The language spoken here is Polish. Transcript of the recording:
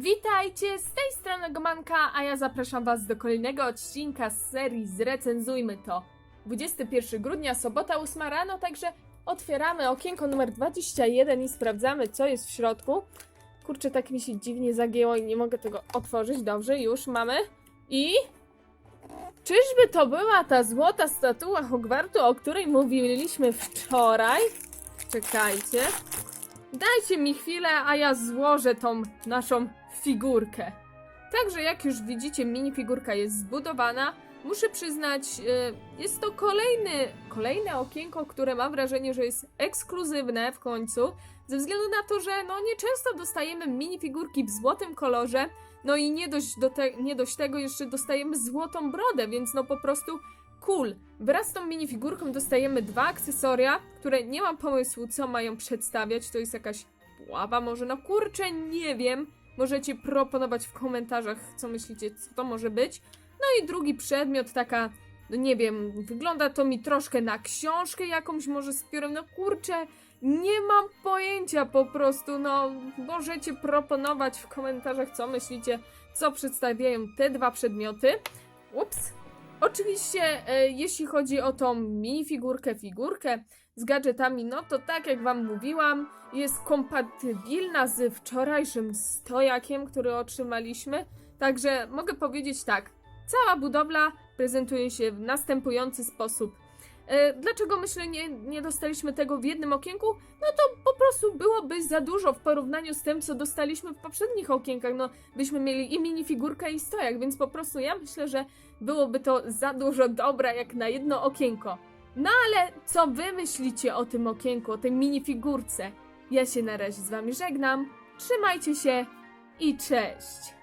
Witajcie, z tej strony Gomanka, a ja zapraszam was do kolejnego odcinka z serii Zrecenzujmy to. 21 grudnia, sobota 8 rano, także otwieramy okienko numer 21 i sprawdzamy co jest w środku. Kurczę, tak mi się dziwnie zagięło i nie mogę tego otworzyć. Dobrze, już mamy. I... Czyżby to była ta złota statua Hogwartu, o której mówiliśmy wczoraj? Czekajcie. Dajcie mi chwilę, a ja złożę tą naszą figurkę. Także jak już widzicie, minifigurka jest zbudowana. Muszę przyznać, y, jest to kolejny, kolejne okienko, które mam wrażenie, że jest ekskluzywne w końcu. Ze względu na to, że no nieczęsto dostajemy minifigurki w złotym kolorze. No i nie dość, do te, nie dość tego jeszcze dostajemy złotą brodę, więc no po prostu cool. Wraz z tą minifigurką dostajemy dwa akcesoria, które nie mam pomysłu, co mają przedstawiać. To jest jakaś ława, może no kurczę, nie wiem. Możecie proponować w komentarzach, co myślicie, co to może być. No i drugi przedmiot, taka, no nie wiem, wygląda to mi troszkę na książkę jakąś, może z piórem. No kurczę, nie mam pojęcia po prostu. No, możecie proponować w komentarzach, co myślicie, co przedstawiają te dwa przedmioty. Ups. Oczywiście, e, jeśli chodzi o tą minifigurkę, figurkę z gadżetami, no to tak jak Wam mówiłam, jest kompatybilna z wczorajszym stojakiem, który otrzymaliśmy. Także mogę powiedzieć tak, cała budowla prezentuje się w następujący sposób. E, Dlaczego myślę nie, nie dostaliśmy tego w jednym okienku? No to po prostu byłoby za dużo w porównaniu z tym, co dostaliśmy w poprzednich okienkach. No, byśmy mieli i minifigurkę, i stojak, więc po prostu ja myślę, że byłoby to za dużo dobra jak na jedno okienko. No ale co wy myślicie o tym okienku, o tej minifigurce? Ja się na razie z wami żegnam. Trzymajcie się i cześć!